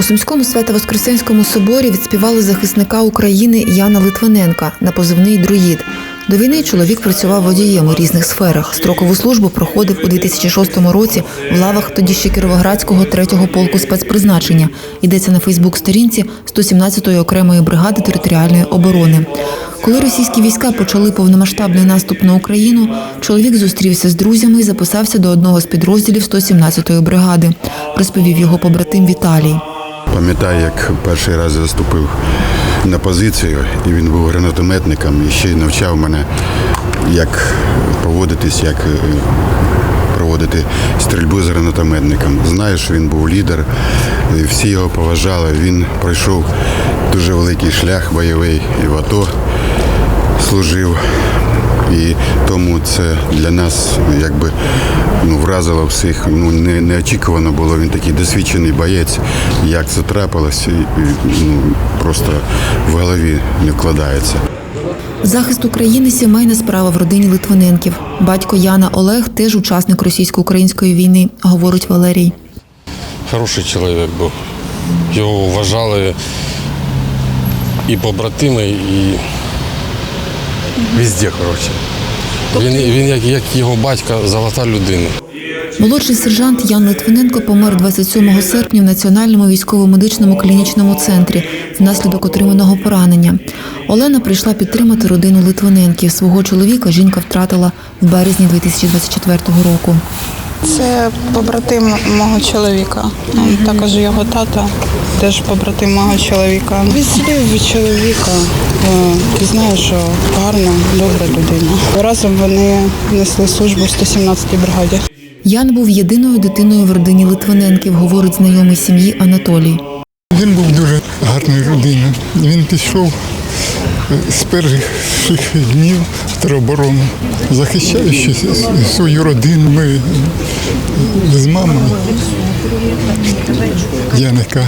У Сумському Свято-Воскресенському соборі відспівали захисника України Яна Литвиненка на позивний друїд. До війни чоловік працював водієм у різних сферах. Строкову службу проходив у 2006 році в лавах тоді ще Кіровоградського 3-го полку спецпризначення. Йдеться на Фейсбук-сторінці 117-ї окремої бригади територіальної оборони. Коли російські війська почали повномасштабний наступ на Україну, чоловік зустрівся з друзями і записався до одного з підрозділів 117-ї бригади, розповів його побратим Віталій. Пам'ятаю, як перший раз заступив на позицію, і він був гранатометником і ще й навчав мене, як поводитись, як е, проводити стрільбу з гранатометником. Знаю, що він був лідер, всі його поважали. Він пройшов дуже великий шлях бойовий і в АТО служив. І тому це для нас якби ну, вразило всіх. Ну не, неочікувано було. Він такий досвідчений боєць. Як це трапилось, і, і, ну, просто в голові не вкладається. Захист України сімейна справа в родині Литвиненків. Батько Яна Олег теж учасник російсько-української війни, говорить Валерій. Хороший чоловік був. Його вважали і побратими, і везде, коротше. Він, він як, як його батька, золота людина. Молодший сержант Ян Литвиненко помер 27 серпня в Національному військово-медичному клінічному центрі внаслідок отриманого поранення. Олена прийшла підтримати родину Литвиненків. Свого чоловіка жінка втратила в березні 2024 року. Це побратим мого чоловіка. Також його тата, теж побратим мого чоловіка. Від слів від чоловіка е, ти знаєш, що гарна, добра людина. Разом вони несли службу в 117-й бригаді. Ян був єдиною дитиною в родині Литвиненків, говорить знайомий сім'ї Анатолій. Він був дуже гарною людиною. Він пішов з перших днів тероборону, захищаючи свою родину. Ми з мамою Яника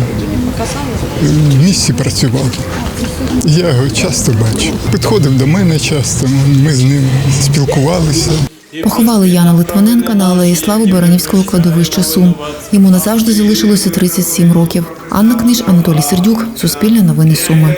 в місті працював. Я його часто бачив. Підходив до мене часто, ми з ним спілкувалися. Поховали Яна Литвиненка на алеї Слави Баранівського кладовища Сум. Йому назавжди залишилося 37 років. Анна Книж, Анатолій Сердюк, Суспільне новини Суми.